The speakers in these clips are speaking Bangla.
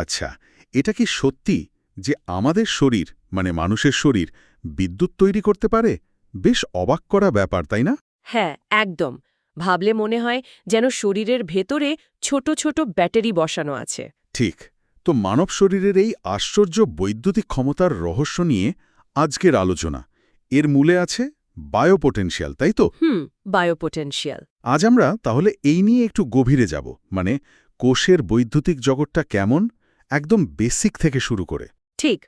আচ্ছা এটা কি সত্যি যে আমাদের শরীর মানে মানুষের শরীর বিদ্যুৎ তৈরি করতে পারে? বেশ অবাক করা ব্যাপার তাই না? হ্যাঁ একদম। ভাবলে মনে হয় যেন শরীরের ভেতরে ছোট ছোট ব্যাটারি বসানো আছে। ঠিক তো মানব শরীরের এই আশ্চর্য বৈদ্যুতিক ক্ষমতার রহস্য নিয়ে আজকের আলোচনা। এর মূলে আছে বায়োপোটেনশিয়াল তাই তো? হুম বায়োপোটেনশিয়াল। আজ আমরা তাহলে এই নিয়ে একটু গভীরে যাব মানে কোষের বৈদ্যুতিক জগৎটা কেমন একদম বেসিক থেকে শুরু করে। ঠিক।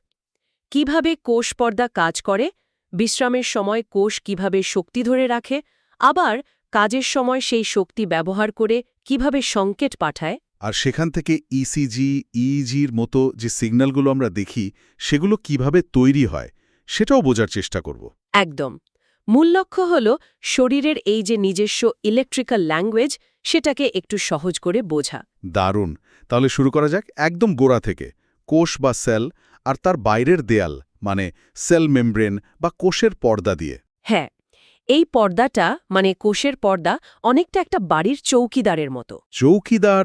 কীভাবে কোষ পর্দা কাজ করে? বিশ্রামের সময় কোষ কীভাবে শক্তি ধরে রাখে? আবার কাজের সময় সেই শক্তি ব্যবহার করে কীভাবে সংকেত পাঠায়? আর সেখান থেকে ইসিজি ইইজির মতো যে সিগন্যালগুলো আমরা দেখি সেগুলো কীভাবে তৈরি হয় সেটাও বোঝার চেষ্টা করব। একদম। মূল লক্ষ্য হল শরীরের এই যে নিজস্ব ইলেকট্রিক্যাল ল্যাঙ্গুয়েজ সেটাকে একটু সহজ করে বোঝা। দারুণ। তাহলে শুরু করা যাক একদম গোড়া থেকে। কোষ বা সেল আর তার বাইরের দেয়াল মানে সেল মেমব্রেন বা কোষের পর্দা দিয়ে। হ্যাঁ এই পর্দাটা মানে কোষের পর্দা অনেকটা একটা বাড়ির চৌকিদারের মতো। চৌকিদার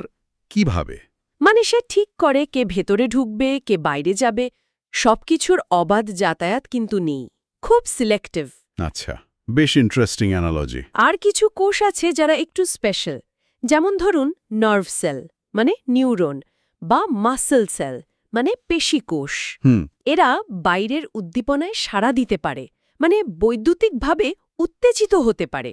কীভাবে? মানে সে ঠিক করে কে ভেতরে ঢুকবে কে বাইরে যাবে সবকিছুর অবাধ যাতায়াত কিন্তু নেই। খুব সিলেক্টিভ আচ্ছা বেশ ইন্টারেস্টিং অ্যানালজি আর কিছু কোষ আছে যারা একটু স্পেশাল যেমন ধরুন নার্ভ সেল মানে নিউরন বা মাসেল সেল মানে পেশি কোষ হুম। এরা বাইরের উদ্দীপনায় সাড়া দিতে পারে মানে বৈদ্যুতিকভাবে উত্তেজিত হতে পারে।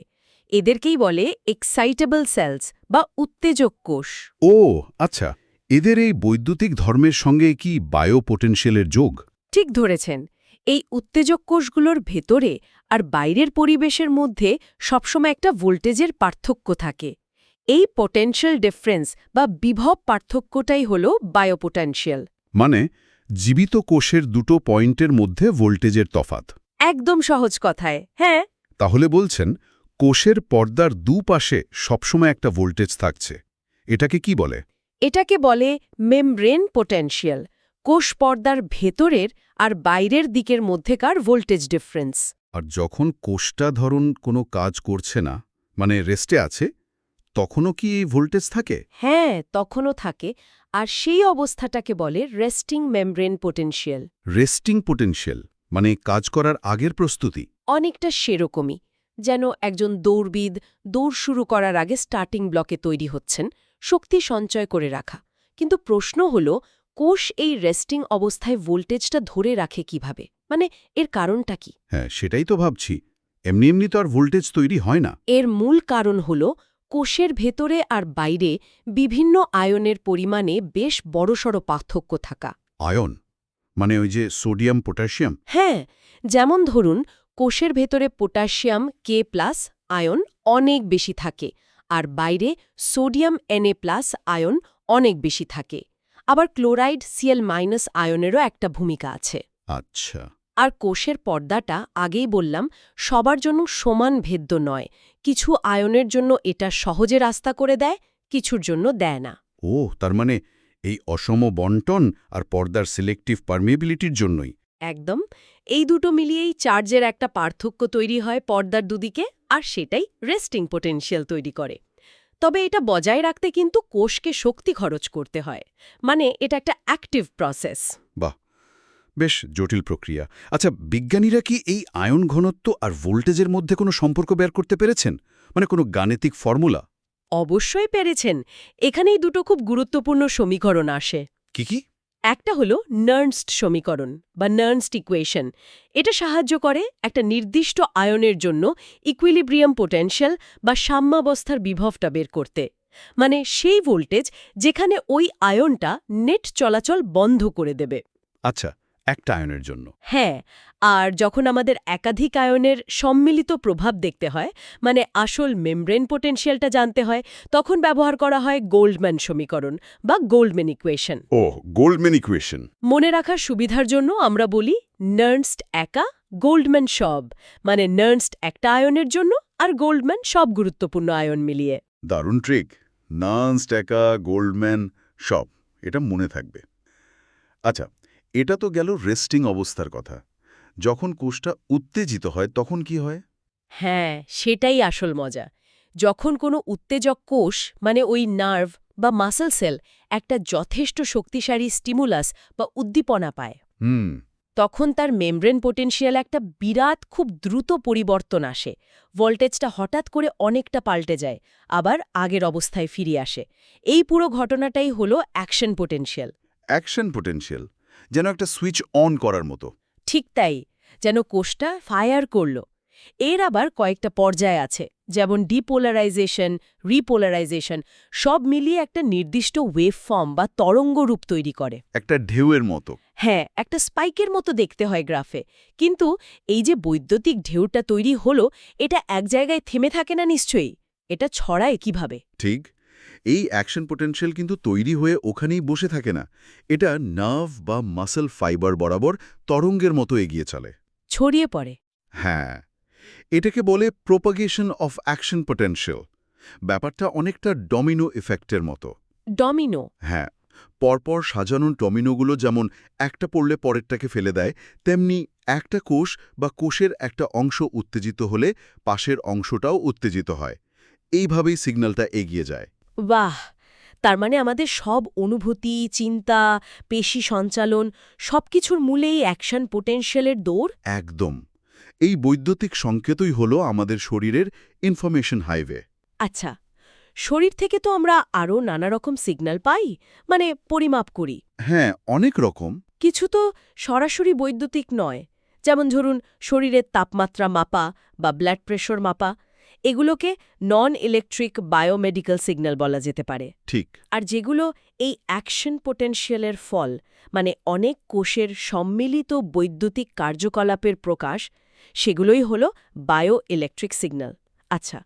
এদেরকেই বলে এক্সাইটেবল সেলস বা উত্তেজক কোষ। ও আচ্ছা এদের এই বৈদ্যুতিক ধর্মের সঙ্গে কি বায়োপোটেনশিয়ালের যোগ? ঠিক ধরেছেন এই উত্তেজক কোষগুলোর ভেতরে আর বাইরের পরিবেশের মধ্যে সবসময় একটা ভোল্টেজের পার্থক্য থাকে। এই পোটেনশিয়াল ডিফারেন্স বা বিভব পার্থক্যটাই হল বায়োপোটেনশিয়াল মানে জীবিত কোষের দুটো পয়েন্টের মধ্যে ভোল্টেজের তফাত একদম সহজ কথায় হ্যাঁ। তাহলে বলছেন কোষের পর্দার দুপাশে সবসময় একটা ভোল্টেজ থাকছে। এটাকে কি বলে? এটাকে বলে মেমব্রেন পোটেনশিয়াল কোষ পর্দার ভেতরের আর বাইরের দিকের মধ্যেকার ভোল্টেজ ডিফারেন্স আর যখন কোষটা ধরুন কোনো কাজ করছে না মানে রেস্টে আছে তখনও কি এই ভোল্টেজ থাকে? হ্যাঁ তখনও থাকে। আর সেই অবস্থাটাকে বলে resting membrane potential resting potential মানে কাজ করার আগের প্রস্তুতি। অনেকটা সেরকমই যেন একজন দৌড়বিদ দৌড় শুরু করার আগে স্টার্টিং ব্লকে তৈরি হচ্ছেন শক্তি সঞ্চয় করে রাখা। কিন্তু প্রশ্ন হল কোষ এই রেস্টিং অবস্থায় ভোল্টেজটা ধরে রাখে কীভাবে? মানে এর কারণটা কি? হ্যাঁ সেটাই তো ভাবছি। এমনি এমনি তো আর ভোল্টেজ তৈরি হয় না। এর মূল কারণ হল কোষের ভেতরে আর বাইরে বিভিন্ন আয়নের পরিমাণে বেশ বড়সড় পার্থক্য থাকা। আয়ন? মানে ওই যে সোডিয়াম পটাশিয়াম? হ্যাঁ যেমন ধরুন কোষের ভেতরে পটাশিয়াম কে প্লাস আয়ন অনেক বেশি থাকে আর বাইরে সোডিয়াম এনএ প্লাস আয়ন অনেক বেশি থাকে। আবার ক্লোরাইড সিএল মাইনাস আয়নেরও একটা ভূমিকা আছে। আচ্ছা। আর কোষের পর্দাটা আগেই বললাম সবার জন্য সমান ভেদ্য নয় কিছু আয়নের জন্য এটা সহজে রাস্তা করে দেয় কিছুর জন্য দেয় না। ও তার মানে এই অসম বন্টন আর পর্দার সিলেক্টিভ পারমিবিলিটির জন্যই। একদম। এই দুটো মিলিয়েই চার্জের একটা পার্থক্য তৈরি হয় পর্দার দুদিকে আর সেটাই রেস্টিং পোটেনশিয়াল তৈরি করে। তবে এটা বজায় রাখতে কিন্তু কোষকে শক্তি খরচ করতে হয়। মানে এটা একটা অ্যাক্টিভ প্রসেস বেশ জটিল প্রক্রিয়া। আচ্ছা বিজ্ঞানীরা কি এই আয়ন ঘনত্ব আর ভোল্টেজের মধ্যে কোনো সম্পর্ক বের করতে পেরেছেন? মানে কোনো গাণিতিক ফর্মুলা? অবশ্যই পেরেছেন। এখানেই দুটো খুব গুরুত্বপূর্ণ সমীকরণ আসে। কি কি? একটা হলো নার্নস্ট সমীকরণ বা নার্নস্ট ইকুয়েশন। এটা সাহায্য করে একটা নির্দিষ্ট আয়নের জন্য ইকুইলিব্রিয়াম পোটেনশিয়াল বা সাম্যাবস্থার বিভবটা বের করতে। মানে সেই ভোল্টেজ যেখানে ওই আয়নটা নেট চলাচল বন্ধ করে দেবে। আচ্ছা একটা আয়নের জন্য। হ্যাঁ আর যখন আমাদের একাধিক আয়নের সম্মিলিত প্রভাব দেখতে হয় মানে আসল মেমব্রেন পোটেনশিয়ালটা জানতে হয় তখন ব্যবহার করা হয় গোল্ডম্যান সমীকরণ বা গোল্ডম্যান ইকুয়েশন। ও গোল্ডম্যান ইকুয়েশন। মনে রাখার সুবিধার জন্য আমরা বলি নার্নস্ট একা গোল্ডম্যান সব মানে নার্নস্ট একটা আয়নের জন্য আর গোল্ডম্যান সব গুরুত্বপূর্ণ আয়ন মিলিয়ে। দারুণ ট্রিক নান একা গোল্ডম্যান সব এটা মনে থাকবে। আচ্ছা এটা তো গেল রেস্টিং অবস্থার কথা। যখন কোষটা উত্তেজিত হয় তখন কি হয়? হ্যাঁ সেটাই আসল মজা। যখন কোনো উত্তেজক কোষ মানে ওই নার্ভ বা মাসল সেল একটা যথেষ্ট শক্তিশালী স্টিমুলাস বা উদ্দীপনা পায় হুম। তখন তার মেমব্রেন পোটেনশিয়াল একটা বিরাট খুব দ্রুত পরিবর্তন আসে। ভোল্টেজটা হঠাৎ করে অনেকটা পাল্টে যায় আবার আগের অবস্থায় ফিরে আসে। এই পুরো ঘটনাটাই হলো অ্যাকশন পোটেনশিয়াল। Action potential. যেন একটা সুইচ অন করার মতো। ঠিক তাই যেন কোষটা ফায়ার করল। এর আবার কয়েকটা পর্যায় আছে যেমন ডিপোলারাইজেশন রিপোলারাইজেশন সব মিলিয়ে একটা নির্দিষ্ট ওয়েভ ফর্ম বা তরঙ্গ রূপ তৈরি করে। একটা ঢেউয়ের মতো। হ্যাঁ একটা স্পাইকের মতো দেখতে হয় গ্রাফে। কিন্তু এই যে বৈদ্যুতিক ঢেউটা তৈরি হলো এটা এক জায়গায় থেমে থাকে না নিশ্চয়ই? এটা ছড়ায় কীভাবে? ঠিক। এই অ্যাকশন পোটেনশিয়াল কিন্তু তৈরি হয়ে ওখানেই বসে থাকে না। এটা নার্ভ বা মাসল ফাইবার বরাবর তরঙ্গের মতো এগিয়ে চলে। ছড়িয়ে পড়ে। হ্যাঁ এটাকে বলে প্রোপাগেশন অফ অ্যাকশন পোটেনশিয়াল ব্যাপারটা অনেকটা ডমিনো ইফেক্টের মতো। ডমিনো হ্যাঁ পরপর সাজানো ডমিনোগুলো যেমন একটা পড়লে পরেরটাকে ফেলে দেয় তেমনি একটা কোষ বা কোষের একটা অংশ উত্তেজিত হলে পাশের অংশটাও উত্তেজিত হয়। এইভাবেই সিগন্যালটা এগিয়ে যায়। বাহ! তার মানে আমাদের সব অনুভূতি চিন্তা পেশি সঞ্চালন সবকিছুর মূলেই অ্যাকশন পোটেনশিয়ালের দৌড়? একদম। এই বৈদ্যুতিক সংকেতই হলো আমাদের শরীরের ইনফরমেশন হাইওয়ে আচ্ছা শরীর থেকে তো আমরা আরও নানা রকম সিগন্যাল পাই মানে পরিমাপ করি। হ্যাঁ অনেক রকম। কিছু তো সরাসরি বৈদ্যুতিক নয় যেমন ধরুন শরীরের তাপমাত্রা মাপা বা ব্লাড প্রেশার মাপা। এগুলোকে নন ইলেকট্রিক বায়োমেডিক্যাল সিগন্যাল বলা যেতে পারে। ঠিক। আর যেগুলো এই অ্যাকশন পোটেনশিয়ালের ফল মানে অনেক কোষের সম্মিলিত বৈদ্যুতিক কার্যকলাপের প্রকাশ সেগুলোই হল বায়ো ইলেকট্রিক সিগন্যাল আচ্ছা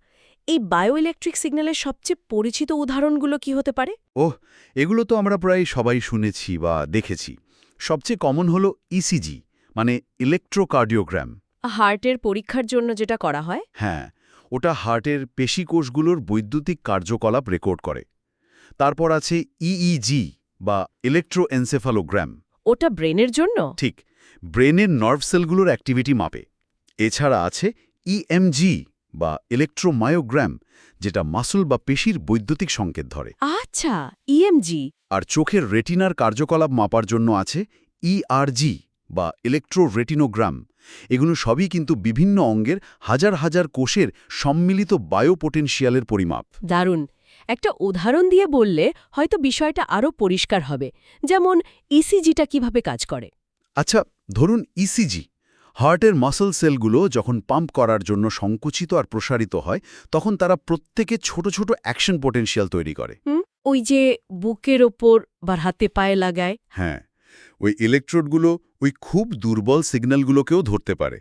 এই বায়ো ইলেকট্রিক সিগন্যালের সবচেয়ে পরিচিত উদাহরণগুলো কি হতে পারে? ওহ এগুলো তো আমরা প্রায় সবাই শুনেছি বা দেখেছি। সবচেয়ে কমন হলো ইসিজি মানে ইলেকট্রোকার্ডিওগ্রাম হার্টের পরীক্ষার জন্য যেটা করা হয়? হ্যাঁ ওটা হার্টের পেশিকোষগুলোর বৈদ্যুতিক কার্যকলাপ রেকর্ড করে। তারপর আছে ইইজি বা ইলেকট্রোএনসেফালোগ্রাম ওটা ব্রেনের জন্য? ঠিক ব্রেনের নার্ভ সেলগুলোর অ্যাক্টিভিটি মাপে। এছাড়া আছে ইএমজি বা ইলেকট্রোমায়োগ্রাম যেটা মাসল বা পেশির বৈদ্যুতিক সংকেত ধরে। আচ্ছা ইএমজি আর চোখের রেটিনার কার্যকলাপ মাপার জন্য আছে ইআরজি বা ইলেকট্রোরেটিনোগ্রাম এগুলো সবই কিন্তু বিভিন্ন অঙ্গের হাজার হাজার কোষের সম্মিলিত বায়োপোটেনশিয়ালের পরিমাপ। দারুণ। একটা উদাহরণ দিয়ে বললে হয়তো বিষয়টা আরও পরিষ্কার হবে যেমন ইসিজিটা কীভাবে কাজ করে? আচ্ছা ধরুন ইসিজি হার্টের মাসল সেলগুলো যখন পাম্প করার জন্য সংকুচিত আর প্রসারিত হয় তখন তারা প্রত্যেকে ছোট ছোট অ্যাকশন পোটেনশিয়াল তৈরি করে। ওই যে বুকের ওপর বা হাতে পায়ে লাগায়। হ্যাঁ ওই ইলেকট্রোডগুলো ওই খুব দুর্বল সিগন্যালগুলোকেও ধরতে পারে।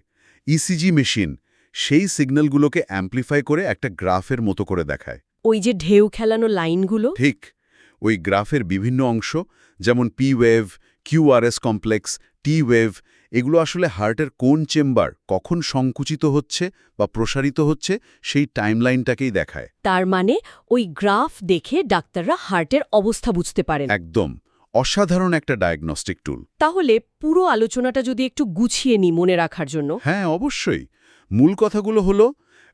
ইসিজি মেশিন সেই সিগন্যালগুলোকে অ্যাম্প্লিফাই করে একটা গ্রাফের মতো করে দেখায়। ওই যে ঢেউ খেলানো লাইনগুলো? ঠিক ওই গ্রাফের বিভিন্ন অংশ যেমন P wave QRS complex T wave এগুলো আসলে হার্টের কোন চেম্বার কখন সংকুচিত হচ্ছে বা প্রসারিত হচ্ছে সেই টাইমলাইনটাকেই দেখায়। তার মানে ওই গ্রাফ দেখে ডাক্তাররা হার্টের অবস্থা বুঝতে পারেন। একদম। অসাধারণ একটা ডায়াগনস্টিক টুল তাহলে পুরো আলোচনাটা যদি একটু গুছিয়ে নি মনে রাখার জন্য। হ্যাঁ অবশ্যই। মূল কথাগুলো হলো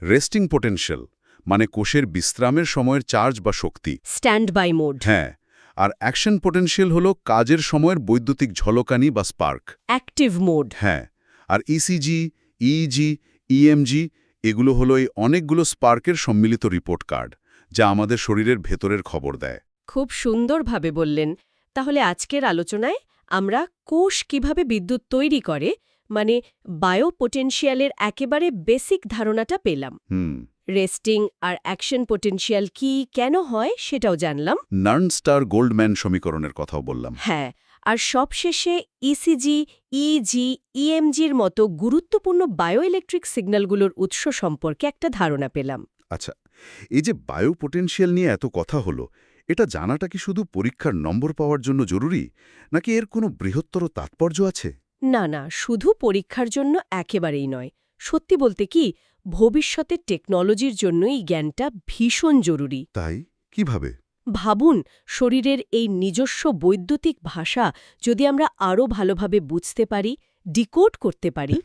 রেস্টিং পোটেনশিয়াল মানে কোষের বিশ্রামের সময়ের চার্জ বা শক্তি। স্ট্যান্ড বাই মোড হ্যাঁ আর অ্যাকশন পোটেনশিয়াল হলো কাজের সময়ের বৈদ্যুতিক ঝলকানি বা স্পার্ক অ্যাক্টিভ মোড হ্যাঁ আর ইসিজি ইজি ইএমজি এগুলো হলো এই অনেকগুলো স্পার্কের সম্মিলিত রিপোর্ট কার্ড যা আমাদের শরীরের ভেতরের খবর দেয়। খুব সুন্দরভাবে বললেন। তাহলে আজকের আলোচনায় আমরা কোষ কীভাবে বিদ্যুৎ তৈরি করে মানে বায়োপোটেনশিয়ালের একেবারে বেসিক ধারণাটা পেলাম। হুম। রেস্টিং আর অ্যাকশন পোটেনশিয়াল কি কেন হয় সেটাও জানলাম। নার্ন স্টার গোল্ডম্যান সমীকরণের কথাও বললাম। হ্যাঁ আর সবশেষে ইসিজি ইজি ইএমজির মতো গুরুত্বপূর্ণ বায়োইলেকট্রিক সিগন্যালগুলোর উৎস সম্পর্কে একটা ধারণা পেলাম। আচ্ছা এই যে বায়ো পোটেনশিয়াল নিয়ে এত কথা হলো এটা জানাটা কি শুধু পরীক্ষার নম্বর পাওয়ার জন্য জরুরি নাকি এর কোনো বৃহত্তর তাৎপর্য আছে? না না শুধু পরীক্ষার জন্য একেবারেই নয়। সত্যি বলতে কি ভবিষ্যতে টেকনোলজির জন্যই এই জ্ঞানটা ভীষণ জরুরি। তাই? কীভাবে? ভাবুন শরীরের এই নিজস্ব বৈদ্যুতিক ভাষা যদি আমরা আরও ভালোভাবে বুঝতে পারি ডিকোড করতে পারি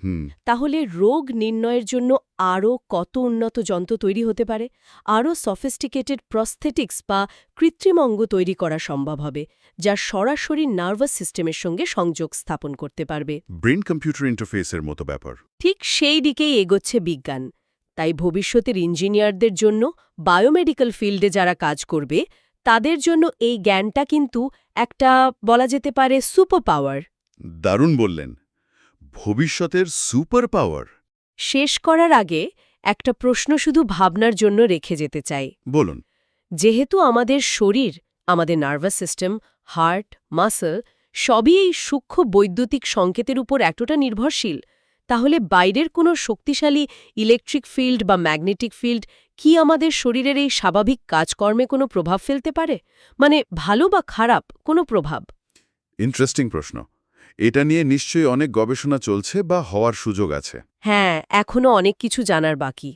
তাহলে রোগ নির্ণয়ের জন্য আরও কত উন্নত যন্ত্র তৈরি হতে পারে আরও সফিস্টিকেটেড প্রস্থেটিক্স বা কৃত্রিম অঙ্গ তৈরি করা সম্ভব হবে যা সরাসরি নার্ভাস সিস্টেমের সঙ্গে সংযোগ স্থাপন করতে পারবে। ব্রেন কম্পিউটার ইন্টারফেসের মতো ব্যাপার। ঠিক সেই দিকেই এগোচ্ছে বিজ্ঞান। তাই ভবিষ্যতের ইঞ্জিনিয়ারদের জন্য বায়োমেডিক্যাল ফিল্ডে যারা কাজ করবে তাদের জন্য এই জ্ঞানটা কিন্তু একটা বলা যেতে পারে সুপার পাওয়ার দারুণ বললেন। ভবিষ্যতের সুপার পাওয়ার শেষ করার আগে একটা প্রশ্ন শুধু ভাবনার জন্য রেখে যেতে চাই। বলুন। যেহেতু আমাদের শরীর আমাদের নার্ভাস সিস্টেম হার্ট মাসল সবই এই সূক্ষ্ম বৈদ্যুতিক সংকেতের উপর এতটা নির্ভরশীল তাহলে বাইরের কোনো শক্তিশালী ইলেকট্রিক ফিল্ড বা ম্যাগনেটিক ফিল্ড কি আমাদের শরীরের এই স্বাভাবিক কাজকর্মে কোনো প্রভাব ফেলতে পারে? মানে ভালো বা খারাপ কোনো প্রভাব? ইন্টারেস্টিং প্রশ্ন। এটা নিয়ে নিশ্চয়ই অনেক গবেষণা চলছে বা হওয়ার সুযোগ আছে। হ্যাঁ এখনও অনেক কিছু জানার বাকি।